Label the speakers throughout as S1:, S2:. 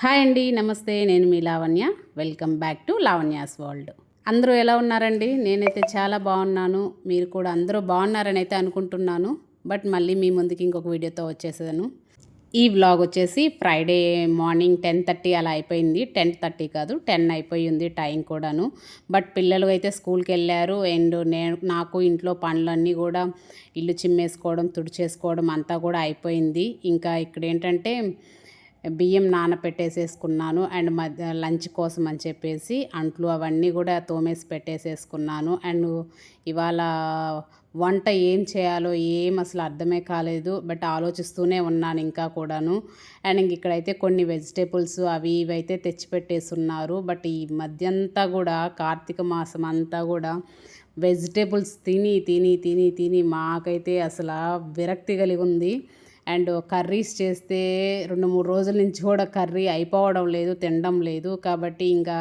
S1: Hi అండి నమస్తే. నేను మీ Lavanya. Welcome back to Lavanya's world అందరూ ఎలా ఉన్నారండి? నేనైతే చాలా బాగున్నాను. మీరు కూడా అందరూ బాగున్నారని అయితే అనుకుంటున్నాను. బట్ మళ్ళీ మీ ముందుకి ఇంకొక వీడియోతో వచ్చేసాను ఈ వ్లాగ్ వచ్చేసి ఫ్రైడే మార్నింగ్ టెన్ థర్టీ అలా అయిపోయింది. టెన్ థర్టీ కాదు టెన్ అయిపోయింది టైం కూడాను. బట్ పిల్లలు అయితే స్కూల్కి వెళ్ళారు. అండ్ నేను నాకు ఇంట్లో పనులన్నీ కూడా ఇల్లు చిమ్మేసుకోవడం తుడిచేసుకోవడం అంతా కూడా అయిపోయింది. ఇంకా ఇక్కడ ఏంటంటే బియ్యం నానపెట్టేసేసుకున్నాను అండ్ మధ్య లంచ్ కోసం అని చెప్పేసి అంట్లు అవన్నీ కూడా తోమేసి పెట్టేసేసుకున్నాను. అండ్ ఇవాళ వంట ఏం చేయాలో ఏం అసలు అర్థమే కాలేదు బట్ ఆలోచిస్తూనే ఉన్నాను ఇంకా కూడాను. అండ్ ఇంక ఇక్కడైతే కొన్ని వెజిటేబుల్స్ అవి ఇవి అయితే తెచ్చిపెట్టేసున్నారు. బట్ ఈ మధ్యంతా కూడా కార్తీక మాసం అంతా కూడా వెజిటేబుల్స్ తిని తిని తిని తిని మాకైతే అసలు విరక్తి కలిగి ఉంది. అండ్ కర్రీస్ చేస్తే రెండు మూడు రోజుల నుంచి కూడా కర్రీ అయిపోవడం లేదు తినడం లేదు. కాబట్టి ఇంకా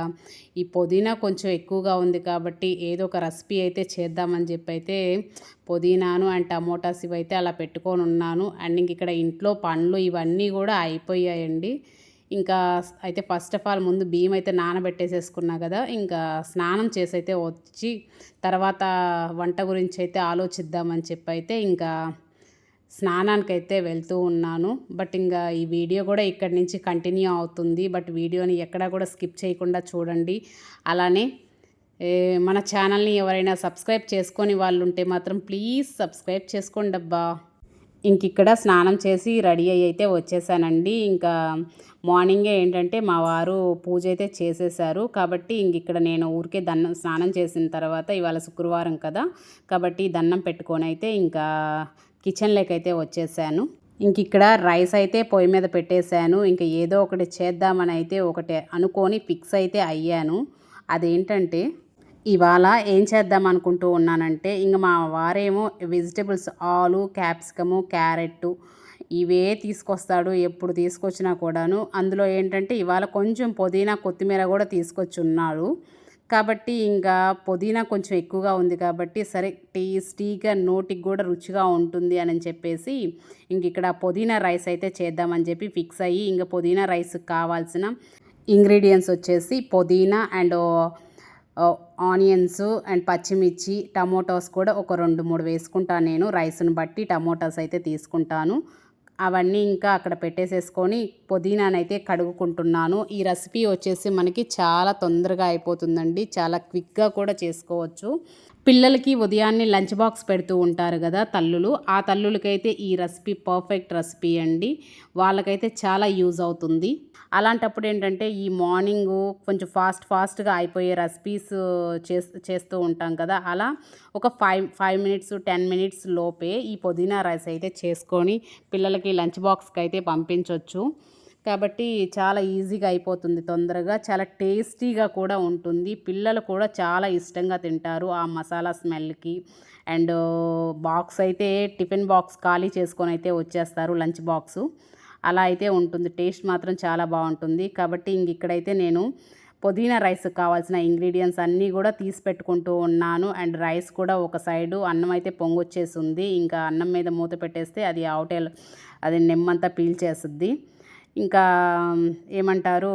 S1: ఈ పుదీనా కొంచెం ఎక్కువగా ఉంది కాబట్టి ఏదో ఒక రెసిపీ అయితే చేద్దామని చెప్పి అయితే పుదీనాను అండ్ టమోటాస్ ఇవి అయితే అలా పెట్టుకొని ఉన్నాను. అండ్ ఇంక ఇక్కడ ఇంట్లో పండ్లు ఇవన్నీ కూడా అయిపోయాయండి. ఇంకా అయితే ఫస్ట్ ఆఫ్ ఆల్ ముందు బియ్యం అయితే నానబెట్టేసేసుకున్నా కదా ఇంకా స్నానం చేసి అయితే వచ్చి తర్వాత వంట గురించి అయితే ఆలోచిద్దామని చెప్పి అయితే ఇంకా స్నానానికైతే వెళ్తూ ఉన్నాను. బట్ ఇంకా ఈ వీడియో కూడా ఇక్కడి నుంచి కంటిన్యూ అవుతుంది. బట్ వీడియోని ఎక్కడా కూడా స్కిప్ చేయకుండా చూడండి. అలానే మన ఛానల్ని ఎవరైనా సబ్స్క్రైబ్ చేసుకొని వాళ్ళు ఉంటే మాత్రం ప్లీజ్ సబ్స్క్రైబ్ చేసుకోండి అబ్బా. ఇంక ఇక్కడ స్నానం చేసి రెడీ అయ్యి అయితే వచ్చేసానండి. ఇంకా మార్నింగే ఏంటంటే మా వారు పూజ అయితే చేసేసారు. కాబట్టి ఇంక ఇక్కడ నేను ఊరికే దన్నం స్నానం చేసిన తర్వాత ఇవాళ శుక్రవారం కదా. కాబట్టి దండం పెట్టుకొని అయితే ఇంకా కిచెన్లోకి అయితే వచ్చేసాను. ఇంక ఇక్కడ రైస్ అయితే పొయ్యి మీద పెట్టేశాను. ఇంకా ఏదో ఒకటి చేద్దామని అయితే ఒకటి అనుకొని ఫిక్స్ అయితే అయ్యాను. అదేంటంటే ఇవాళ ఏం చేద్దాం అనుకుంటూ ఉన్నానంటే ఇంక మా వారేమో వెజిటేబుల్స్ ఆలు క్యాప్సికము క్యారెట్ ఇవే తీసుకొస్తాడు ఎప్పుడు తీసుకొచ్చినా కూడాను. అందులో ఏంటంటే ఇవాళ కొంచెం పుదీనా కొత్తిమీర కూడా తీసుకొచ్చి ఉన్నాడు కాబట్టి ఇంకా పుదీనా కొంచెం ఎక్కువగా ఉంది కాబట్టి సరే టేస్టీగా నోటికి కూడా రుచిగా ఉంటుంది అని చెప్పేసి ఇంక ఇక్కడ పుదీనా రైస్ అయితే చేద్దామని చెప్పి ఫిక్స్ అయ్యి ఇంకా పుదీనా రైస్ కావాల్సిన ఇంగ్రీడియంట్స్ వచ్చేసి పుదీనా అండ్ ఆనియన్స్ అండ్ పచ్చిమిర్చి టమోటోస్ కూడా ఒక రెండు మూడు వేసుకుంటాను నేను. రైస్ను బట్టి టమోటాస్ అయితే తీసుకుంటాను. అవన్నీ ఇంకా అక్కడ పెట్టేసేసుకొని పుదీనానైతే కడుగుకుంటున్నాను. ఈ రెసిపీ వచ్చేసి మనకి చాలా తొందరగా అయిపోతుందండి. చాలా క్విక్గా కూడా చేసుకోవచ్చు. పిల్లలకి ఉదయాన్నే లంచ్ బాక్స్ పెడుతూ ఉంటారు కదా తల్లులు. ఆ తల్లులకైతే ఈ రెసిపీ పర్ఫెక్ట్ రెసిపీ అండి. వాళ్ళకైతే చాలా యూజ్ అవుతుంది. అలాంటప్పుడు ఏంటంటే ఈ మార్నింగ్ కొంచెం ఫాస్ట్ ఫాస్ట్గా అయిపోయే రెసిపీస్ చేస్తూ ఉంటాం కదా. అలా ఒక five five minutes ten minutes లోపే ఈ పుదీనా రైస్ అయితే చేసుకొని పిల్లలకి లంచ్ బాక్స్కి అయితే పంపించవచ్చు కాబట్టి చాలా ఈజీగా అయిపోతుంది తొందరగా చాలా టేస్టీగా కూడా ఉంటుంది. పిల్లలు కూడా చాలా ఇష్టంగా తింటారు ఆ మసాలా స్మెల్కి. అండ్ బాక్స్ అయితే టిఫిన్ బాక్స్ ఖాళీ చేసుకొని అయితే వచ్చేస్తారు లంచ్ బాక్సు. అలా అయితే ఉంటుంది. టేస్ట్ మాత్రం చాలా బాగుంటుంది. కాబట్టి ఇంక ఇక్కడైతే నేను పుదీనా రైస్ కావాల్సిన ఇంగ్రీడియంట్స్ అన్నీ కూడా తీసి పెట్టుకుంటూ ఉన్నాను. అండ్ రైస్ కూడా ఒక సైడు అన్నం అయితే పొంగొచ్చేసి ఉంది ఇంకా అన్నం మీద మూత పెట్టేస్తే అది అవుటేల్ అది నిమ్మంతా పీల్చేస్తుంది ఇంకా ఏమంటారు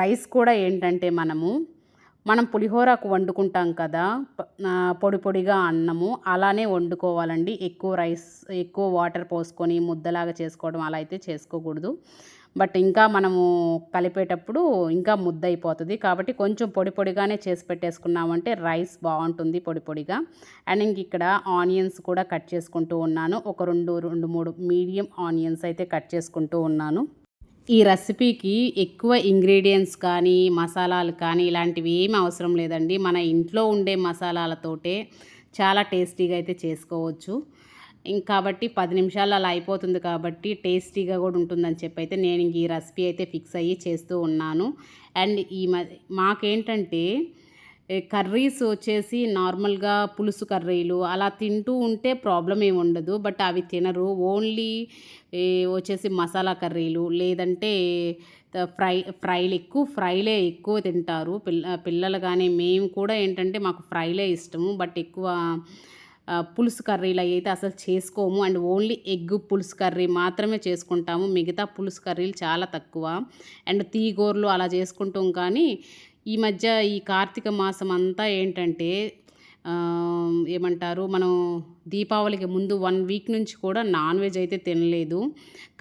S1: రైస్ కూడా ఏంటంటే మనము మనం పులిహోరకు వండుకుంటాం కదా పొడి పొడిగా అన్నము అలానే వండుకోవాలండి. ఎక్కువ రైస్ ఎక్కువ వాటర్ పోసుకొని ముద్దలాగా చేసుకోవడం అలా అయితే చేసుకోకూడదు. బట్ ఇంకా మనము కలిపేటప్పుడు ఇంకా ముద్ద అయిపోతుంది. కాబట్టి కొంచెం పొడి పొడిగానే చేసి పెట్టేసుకున్నామంటే రైస్ బాగుంటుంది పొడి పొడిగా. అండ్ ఇంక ఇక్కడ ఆనియన్స్ కూడా కట్ చేసుకుంటూ ఉన్నాను. ఒక రెండు రెండు మూడు మీడియం ఆనియన్స్ అయితే కట్ చేసుకుంటూ ఉన్నాను. ఈ రెసిపీకి ఎక్కువ ఇంగ్రీడియంట్స్ కానీ మసాలాలు కానీ ఇలాంటివి ఏమి అవసరం లేదండి. మన ఇంట్లో ఉండే మసాలాలతోటే చాలా టేస్టీగా అయితే చేసుకోవచ్చు. కాబట్టి పది నిమిషాలు అలా అయిపోతుంది కాబట్టి టేస్టీగా కూడా ఉంటుందని చెప్పి అయితే నేను ఈ రెసిపీ అయితే ఫిక్స్ అయ్యి చేస్తూ ఉన్నాను. అండ్ ఈ మాకేంటంటే కర్రీస్ వచ్చేసి నార్మల్గా పులుసు కర్రీలు అలా తింటూ ఉంటే ప్రాబ్లం ఏమి ఉండదు. బట్ అవి తినరు. ఓన్లీ వచ్చేసి మసాలా కర్రీలు లేదంటే ఫ్రై ఫ్రైలు ఎక్కువ ఫ్రైలే ఎక్కువ తింటారు. పిల్ల పిల్లలు కానీ మేము కూడా ఏంటంటే మాకు ఫ్రైలే ఇష్టము. బట్ ఎక్కువ పులుసు కర్రీలు అయితే అసలు చేసుకోము. అండ్ ఓన్లీ ఎగ్ పులుసు కర్రీ మాత్రమే చేసుకుంటాము. మిగతా పులుసు కర్రీలు చాలా తక్కువ. అండ్ తీగూరలు అలా చేసుకుంటాం కానీ ఈ మధ్య ఈ కార్తీక మాసం అంతా ఏంటంటే ఏమంటారు మనం దీపావళికి ముందు వన్ వీక్ నుంచి కూడా నాన్ వెజ్ అయితే తినలేదు.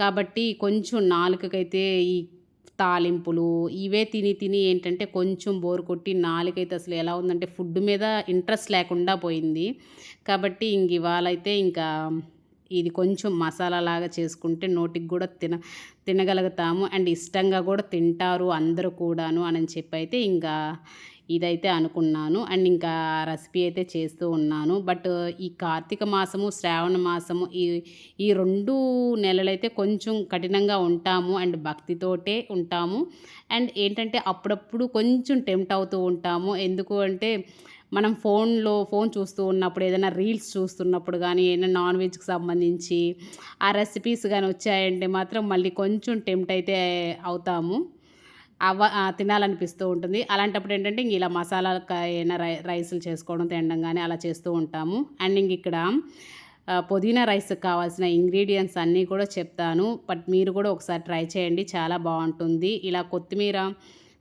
S1: కాబట్టి కొంచెం నాలుకకైతే ఈ తాలింపులు ఇవే తిని తిని ఏంటంటే కొంచెం బోర్ కొట్టి నాలుకైతే అసలు ఎలా ఉందంటే ఫుడ్ మీద ఇంట్రెస్ట్ లేకుండా పోయింది. కాబట్టి ఇంక ఇవాళ అయితే ఇంకా ఇది కొంచెం మసాలా లాగా చేసుకుంటే నోటికి కూడా తిన తినగలుగుతాము. అండ్ ఇష్టంగా కూడా తింటారు అందరూ కూడాను అని చెప్పి అయితే ఇంకా ఇదైతే అనుకున్నాను. అండ్ ఇంకా రెసిపీ అయితే చేస్తూ ఉన్నాను. బట్ ఈ కార్తీక మాసము శ్రావణ మాసము ఈ ఈ రెండు నెలలైతే కొంచెం కఠినంగా ఉంటాము. అండ్ భక్తితోటే ఉంటాము. అండ్ ఏంటంటే అప్పుడప్పుడు కొంచెం టెంప్ట్ అవుతూ ఉంటాము. ఎందుకు అంటే మనం ఫోన్లో ఫోన్ చూస్తూ ఉన్నప్పుడు ఏదైనా రీల్స్ చూస్తున్నప్పుడు కానీ ఏదైనా నాన్ వెజ్కి సంబంధించి ఆ రెసిపీస్ కానీ వచ్చాయంటే మాత్రం మళ్ళీ కొంచెం టెంప్ట్ అయితే అవుతాము. అవ తినాలనిపిస్తూ ఉంటుంది. అలాంటప్పుడు ఏంటంటే ఇంక ఇలా మసాలా అయినా రై రైసులు చేసుకోవడం తినడం కానీ అలా చేస్తూ ఉంటాము. అండ్ ఇంక ఇక్కడ పుదీనా రైస్కి కావాల్సిన ఇంగ్రీడియంట్స్ అన్నీ కూడా చెప్తాను. బట్ మీరు కూడా ఒకసారి ట్రై చేయండి. చాలా బాగుంటుంది. ఇలా కొత్తిమీర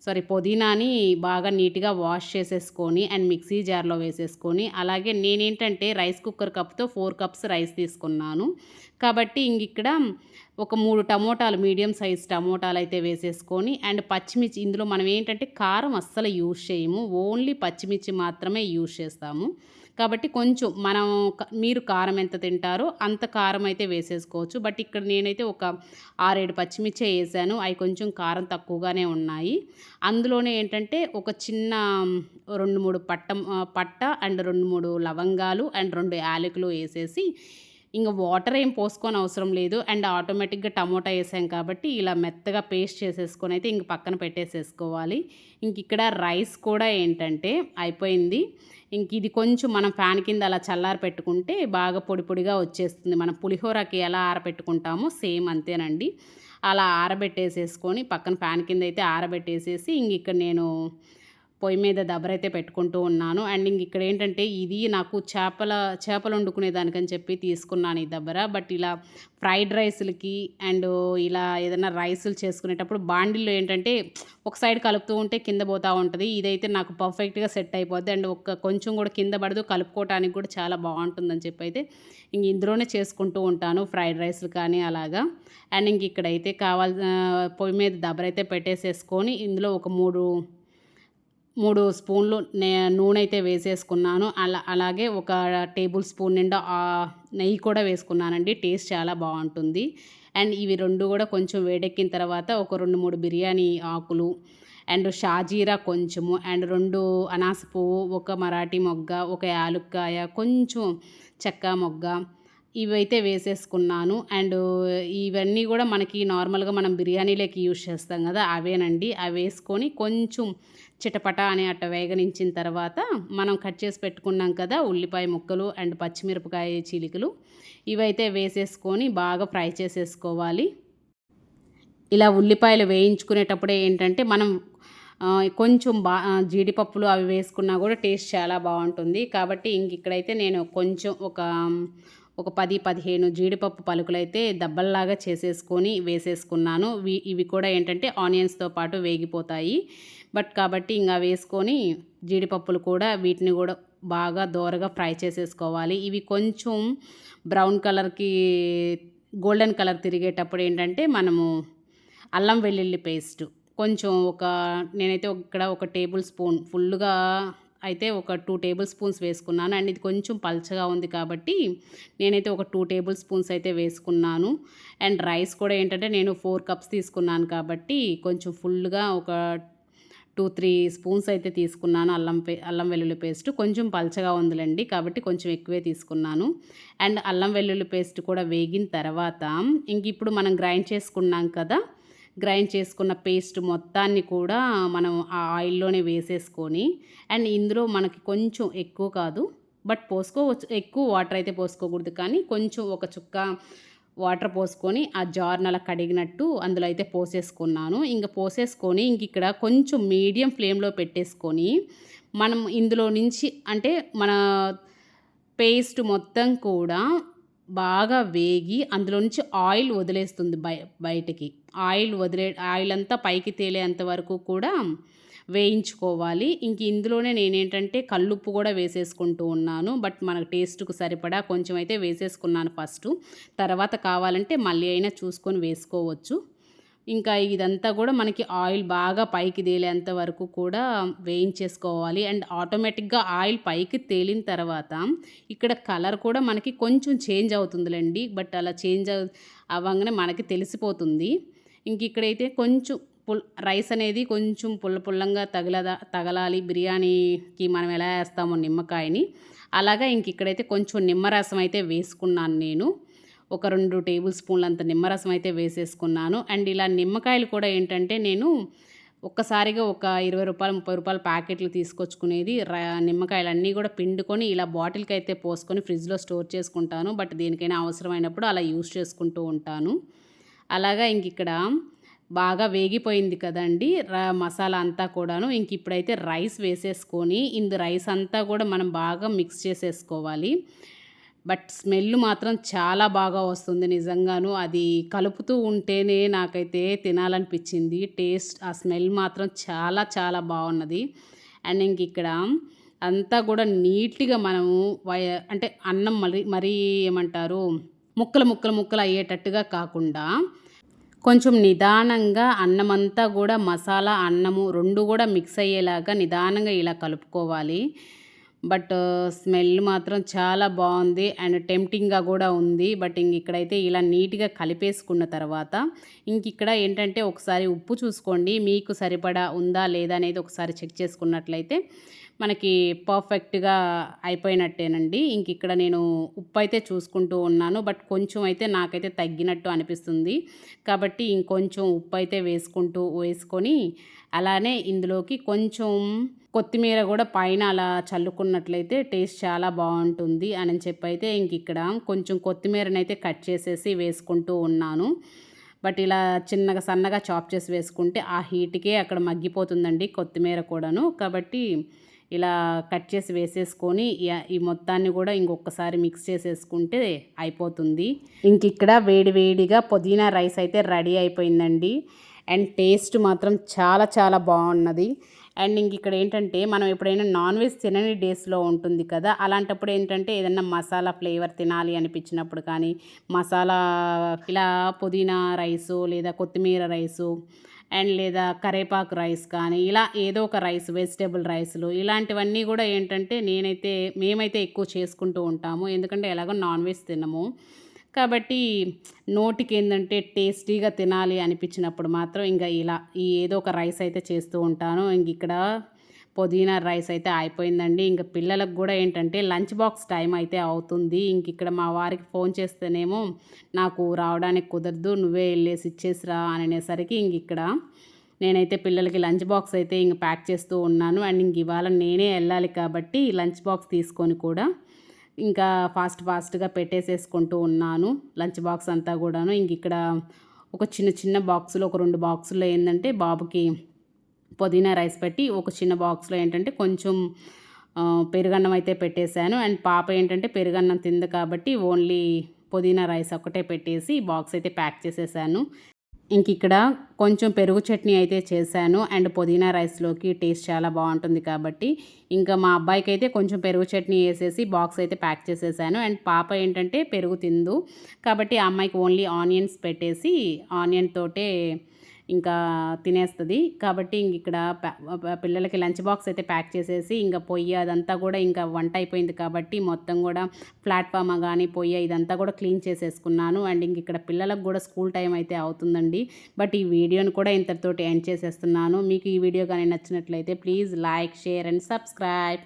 S1: సారీ పుదీనాని బాగా నీట్గా వాష్ చేసేసుకొని అండ్ మిక్సీ జార్లో వేసేసుకొని అలాగే నేనేంటంటే రైస్ కుక్కర్ కప్తో ఫోర్ కప్స్ రైస్ తీసుకున్నాను. కాబట్టి ఇంక ఇక్కడ ఒక మూడు టమోటాలు మీడియం సైజ్ టమోటాలు అయితే వేసేసుకొని అండ్ పచ్చిమిర్చి ఇందులో మనం ఏంటంటే కారం అస్సలు యూజ్ చేయము ఓన్లీ పచ్చిమిర్చి మాత్రమే యూజ్ చేస్తాము. కాబట్టి కొంచెం మనం మీరు కారం ఎంత తింటారో అంత కారం అయితే వేసేసుకోవచ్చు. బట్ ఇక్కడ నేనైతే ఒక ఆరేడు పచ్చిమిర్చి వేసాను. అవి కొంచెం కారం తక్కువగానే ఉన్నాయి. అందులోనే ఏంటంటే ఒక చిన్న రెండు మూడు పట్ట పట్ట అండ్ రెండు మూడు లవంగాలు అండ్ రెండు యాలకులు వేసేసి ఇంకా వాటర్ ఏం పోసుకొని అవసరం లేదు. అండ్ ఆటోమేటిక్గా టమోటా వేసాం కాబట్టి ఇలా మెత్తగా పేస్ట్ చేసేసుకొని అయితే ఇంక పక్కన పెట్టేసేసుకోవాలి. ఇంక ఇక్కడ రైస్ కూడా ఏంటంటే అయిపోయింది. ఇంక ఇది కొంచెం మనం ఫ్యాన్ కింద అలా చల్లారి పెట్టుకుంటే బాగా పొడి పొడిగా వచ్చేస్తుంది. మనం పులిహోరకి ఎలా ఆరబెట్టుకుంటామో సేమ్ అంతేనండి. అలా ఆరబెట్టేసేసుకొని పక్కన ఫ్యాన్ కింద అయితే ఆరబెట్టేసేసి ఇంక ఇక్కడ నేను పొయ్యి మీద దబరైతే పెట్టుకుంటూ ఉన్నాను. అండ్ ఇంక ఇక్కడ ఏంటంటే ఇది నాకు చేపల చేపలు వండుకునే దానికని చెప్పి తీసుకున్నాను ఈ దబ్బర. బట్ ఇలా ఫ్రైడ్ రైస్లకి అండ్ ఇలా ఏదైనా రైసులు చేసుకునేటప్పుడు బాండిల్లో ఏంటంటే ఒక సైడ్ కలుపుతూ ఉంటే కింద పోతూ ఉంటుంది. ఇదైతే నాకు పర్ఫెక్ట్గా సెట్ అయిపోద్ది. అండ్ ఒక కొంచెం కూడా కింద పడదు. కలుపుకోవటానికి కూడా చాలా బాగుంటుందని చెప్పి అయితే ఇంక ఇందులోనే చేసుకుంటూ ఉంటాను ఫ్రైడ్ రైస్లు కానీ అలాగా. అండ్ ఇంక ఇక్కడైతే కావాల్సిన పొయ్యి మీద దబరైతే పెట్టేసేసుకొని ఇందులో ఒక మూడు మూడు స్పూన్లు నే నూనె అయితే వేసేసుకున్నాను. అలా అలాగే ఒక టేబుల్ స్పూన్ నిండా నెయ్యి కూడా వేసుకున్నానండి. టేస్ట్ చాలా బాగుంటుంది. అండ్ ఇవి రెండు కూడా కొంచెం వేడెక్కిన తర్వాత ఒక రెండు మూడు బిర్యానీ ఆకులు అండ్ షాజీరా కొంచెము అండ్ రెండు అనాస పువ్వు ఒక మరాఠీ మొగ్గ ఒక యాలుక్కాయ కొంచెం చెక్క మొగ్గ ఇవైతే వేసేసుకున్నాను. అండ్ ఇవన్నీ కూడా మనకి నార్మల్గా మనం బిర్యానీలోకి యూజ్ చేస్తాం కదా అవేనండి. అవి వేసుకొని కొంచెం చిటపట అని అట్ట వేగనించిన తర్వాత మనం కట్ చేసి పెట్టుకున్నాం కదా ఉల్లిపాయ ముక్కలు అండ్ పచ్చిమిరపకాయ చీలికలు. ఇవైతే వేసేసుకొని బాగా ఫ్రై చేసేసుకోవాలి. ఇలా ఉల్లిపాయలు వేయించుకునేటప్పుడే ఏంటంటే మనం కొంచెం బా జీడిపప్పులు అవి వేసుకున్నా కూడా టేస్ట్ చాలా బాగుంటుంది. కాబట్టి ఇంక ఇక్కడైతే నేను కొంచెం ఒక ఒక పది పదిహేను జీడిపప్పు పలుకులు అయితే దబ్బల్లాగా చేసేసుకొని వేసేసుకున్నాను. ఇవి కూడా ఏంటంటే ఆనియన్స్తో పాటు వేగిపోతాయి. బట్ కాబట్టి ఇంకా వేసుకొని జీడిపప్పులు కూడా వీటిని కూడా బాగా దోరగా ఫ్రై చేసేసుకోవాలి. ఇవి కొంచెం బ్రౌన్ కలర్కి గోల్డెన్ కలర్ తిరిగేటప్పుడు ఏంటంటే మనము అల్లం వెల్లుల్లి పేస్ట్. కొంచెం ఒక నేనైతే ఇక్కడ ఒక టేబుల్ స్పూన్ ఫుల్గా అయితే ఒక టూ టేబుల్ స్పూన్స్ వేసుకున్నాను. అండ్ ఇది కొంచెం పల్చగా ఉంది కాబట్టి నేనైతే ఒక టూ టేబుల్ స్పూన్స్ అయితే వేసుకున్నాను. అండ్ రైస్ కూడా ఏంటంటే నేను ఫోర్ కప్స్ తీసుకున్నాను కాబట్టి కొంచెం ఫుల్గా ఒక టూ త్రీ స్పూన్స్ అయితే తీసుకున్నాను. అల్లం పే అల్లం వెల్లుల్లి పేస్ట్ కొంచెం పల్చగా ఉందిలేండి కాబట్టి కొంచెం ఎక్కువే తీసుకున్నాను. అండ్ అల్లం వెల్లుల్లి పేస్ట్ కూడా వేగిన తర్వాత ఇంక ఇప్పుడు మనం గ్రైండ్ చేసుకున్నాం కదా గ్రైండ్ చేసుకున్న పేస్ట్ మొత్తాన్ని కూడా మనం ఆ ఆయిల్లోనే వేసేసుకొని అండ్ ఇందులో మనకి కొంచెం ఎక్కువ కాదు బట్ పోసుకోవచ్చు ఎక్కువ వాటర్ అయితే పోసుకోకూడదు కానీ కొంచెం ఒక చుక్క వాటర్ పోసుకొని ఆ జార్ని అలా కడిగినట్టు అందులో అయితే పోసేసుకున్నాను. ఇంకా పోసేసుకొని ఇంక ఇక్కడ కొంచెం మీడియం ఫ్లేమ్లో పెట్టేసుకొని మనం ఇందులో నుంచి అంటే మన పేస్ట్ మొత్తం కూడా బాగా వేగి అందులో నుంచి ఆయిల్ వదిలేస్తుంది బయ బయటికి. ఆయిల్ వదిలే ఆయిల్ అంతా పైకి తేలేంత వరకు కూడా వేయించుకోవాలి. ఇంక ఇందులోనే నేనేంటంటే కల్లుప్పు కూడా వేసేసుకుంటూ ఉన్నాను. బట్ మనకు టేస్ట్కు సరిపడా కొంచెం అయితే వేసేసుకున్నాను ఫస్ట్. తర్వాత కావాలంటే మళ్ళీ అయినా చూసుకొని వేసుకోవచ్చు. ఇంకా ఇదంతా కూడా మనకి ఆయిల్ బాగా పైకి తేలేంత వరకు కూడా వేయించేసుకోవాలి. అండ్ ఆటోమేటిక్గా ఆయిల్ పైకి తేలిన తర్వాత ఇక్కడ కలర్ కూడా మనకి కొంచెం చేంజ్ అవుతుందిలేండి. బట్ అలా చేంజ్ అవ్వగానే మనకి తెలిసిపోతుంది. ఇంక ఇక్కడైతే కొంచెం పుల్ రైస్ అనేది కొంచెం పుల్ల పుల్లంగా తగలదా తగలాలి. బిర్యానీకి మనం ఎలా వేస్తామో నిమ్మకాయని. అలాగా ఇంక ఇక్కడైతే కొంచెం నిమ్మరసం అయితే వేసుకున్నాను నేను. ఒక రెండు టేబుల్ స్పూన్లు అంత నిమ్మరసం అయితే వేసేసుకున్నాను. అండ్ ఇలా నిమ్మకాయలు కూడా ఏంటంటే నేను ఒక్కసారిగా ఒక ఇరవై రూపాయలు ముప్పై రూపాయల ప్యాకెట్లు తీసుకొచ్చుకునేది నిమ్మకాయలు అన్నీ కూడా పిండుకొని ఇలా బాటిల్కి అయితే పోసుకొని ఫ్రిడ్జ్లో స్టోర్ చేసుకుంటాను. బట్ దేనికైనా అవసరమైనప్పుడు అలా యూస్ చేసుకుంటూ ఉంటాను. అలాగా ఇంక ఇక్కడ బాగా వేగిపోయింది కదండి. మసాలా అంతా కూడాను. ఇంక ఇప్పుడైతే రైస్ వేసేసుకొని ఇందు రైస్ అంతా కూడా మనం బాగా మిక్స్ చేసేసుకోవాలి. బట్ స్మెల్ మాత్రం చాలా బాగా వస్తుంది నిజంగాను. అది కలుపుతూ ఉంటేనే నాకైతే తినాలనిపించింది. టేస్ట్ ఆ స్మెల్ మాత్రం చాలా చాలా బాగున్నది. అండ్ ఇంక ఇక్కడ అంతా కూడా నీట్గా మనము వయ అంటే అన్నం మరి మరీ ఏమంటారు? ముక్కలు ముక్కలు ముక్కలు అయ్యేటట్టుగా కాకుండా కొంచెం నిదానంగా అన్నమంతా కూడా మసాలా అన్నము రెండు కూడా మిక్స్ అయ్యేలాగా నిదానంగా ఇలా కలుపుకోవాలి. బట్ స్మెల్ మాత్రం చాలా బాగుంది అండ్ టెంప్టింగ్గా కూడా ఉంది. బట్ ఇంక ఇక్కడైతే ఇలా నీట్గా కలిపేసుకున్న తర్వాత ఇంక ఇక్కడ ఏంటంటే ఒకసారి ఉప్పు చూసుకోండి. మీకు సరిపడా ఉందా లేదా అనేది ఒకసారి చెక్ చేసుకున్నట్లయితే మనకి పర్ఫెక్ట్గా అయిపోయినట్టేనండి. ఇంక ఇక్కడ నేను ఉప్పు అయితే చూసుకుంటూ ఉన్నాను. బట్ కొంచెం అయితే నాకైతే తగ్గినట్టు అనిపిస్తుంది. కాబట్టి ఇంకొంచెం ఉప్పు అయితే వేసుకుంటూ వేసుకొని అలానే ఇందులోకి కొంచెం కొత్తిమీర కూడా పైన అలా చల్లుకున్నట్లయితే టేస్ట్ చాలా బాగుంటుంది అని చెప్పి అయితే ఇంక ఇక్కడ కొంచెం కొత్తిమీరనైతే కట్ చేసేసి వేసుకుంటూ ఉన్నాను. బట్ ఇలా చిన్నగా సన్నగా చాప్ చేసి వేసుకుంటే ఆ హీట్కే అక్కడ మగ్గిపోతుందండి కొత్తిమీర కూడాను. కాబట్టి ఇలా కట్ చేసి వేసేసుకొని ఈ మొత్తాన్ని కూడా ఇంకొకసారి మిక్స్ చేసేసుకుంటే అయిపోతుంది. ఇంక ఇక్కడ వేడి వేడిగా పుదీనా రైస్ అయితే రెడీ అయిపోయిందండి. అండ్ టేస్ట్ మాత్రం చాలా చాలా బాగున్నది. అండ్ ఇంక ఇక్కడ ఏంటంటే మనం ఎప్పుడైనా నాన్ వెజ్ తినని డేస్లో ఉంటుంది కదా అలాంటప్పుడు ఏంటంటే ఏదన్నా మసాలా ఫ్లేవర్ తినాలి అనిపించినప్పుడు కానీ మసాలా ఇలా పుదీనా రైసు లేదా కొత్తిమీర రైసు అండ్ లేదా కరేపాకు రైస్ కానీ ఇలా ఏదో ఒక రైస్ వెజిటేబుల్ రైస్లు ఇలాంటివన్నీ కూడా ఏంటంటే నేనైతే మేమైతే ఎక్కువ చేసుకుంటూ ఉంటాము. ఎందుకంటే ఎలాగో నాన్ వెజ్ తినము. కాబట్టి నోటికి ఏంటంటే టేస్టీగా తినాలి అనిపించినప్పుడు మాత్రం ఇంకా ఇలా ఈ ఏదో ఒక రైస్ అయితే చేస్తూ ఉంటాను. ఇంక ఇక్కడ పుదీనా రైస్ అయితే అయిపోయిందండి. ఇంకా పిల్లలకు కూడా ఏంటంటే లంచ్ బాక్స్ టైం అయితే అవుతుంది. ఇంక ఇక్కడ మా వారికి ఫోన్ చేస్తేనేమో నాకు రావడానికి కుదరదు నువ్వే వెళ్ళేసి ఇచ్చేసిరా అనేసరికి ఇంక ఇక్కడ నేనైతే పిల్లలకి లంచ్ బాక్స్ అయితే ఇంక ప్యాక్ చేస్తూ ఉన్నాను. అండ్ ఇంక ఇవాళ నేనే వెళ్ళాలి కాబట్టి లంచ్ బాక్స్ తీసుకొని కూడా ఇంకా ఫాస్ట్ ఫాస్ట్గా పెట్టేసేసుకుంటూ ఉన్నాను. లంచ్ బాక్స్ అంతా కూడాను ఇంక ఇక్కడ ఒక చిన్న చిన్న బాక్సులో ఒక రెండు బాక్సుల్లో ఏంటంటే బాబుకి పుదీనా రైస్ పెట్టి ఒక చిన్న బాక్స్లో ఏంటంటే కొంచెం పెరుగన్నం అయితే పెట్టేశాను. అండ్ పాప ఏంటంటే పెరుగన్నం తింది కాబట్టి ఓన్లీ పుదీనా రైస్ ఒకటే పెట్టేసి బాక్స్ అయితే ప్యాక్ చేసేసాను. ఇంక ఇక్కడ కొంచెం పెరుగు చట్నీ అయితే చేశాను. అండ్ పుదీనా రైస్లోకి టేస్ట్ చాలా బాగుంటుంది కాబట్టి ఇంకా మా అబ్బాయికి అయితే కొంచెం పెరుగు చట్నీ వేసేసి బాక్స్ అయితే ప్యాక్ చేసేసాను. అండ్ పాప ఏంటంటే పెరుగు తిందు కాబట్టి ఆ అమ్మాయికి ఓన్లీ ఆనియన్స్ పెట్టేసి ఆనియన్ తోటే ఇంకా తినేస్తుంది. కాబట్టి ఇంక ఇక్కడ పిల్లలకి లంచ్ బాక్స్ అయితే ప్యాక్ చేసేసి ఇంకా పొయ్యి అదంతా కూడా ఇంకా వంట అయిపోయింది కాబట్టి మొత్తం కూడా ప్లాట్ఫామ్ కానీ పొయ్యి ఇదంతా కూడా క్లీన్ చేసేసుకున్నాను. అండ్ ఇంక ఇక్కడ పిల్లలకు కూడా స్కూల్ టైం అయితే అవుతుందండి. బట్ ఈ వీడియోని కూడా ఇంతటితోటి ఎండ్ చేసేస్తున్నాను. మీకు ఈ వీడియో కానీ నచ్చినట్లయితే please like share and subscribe.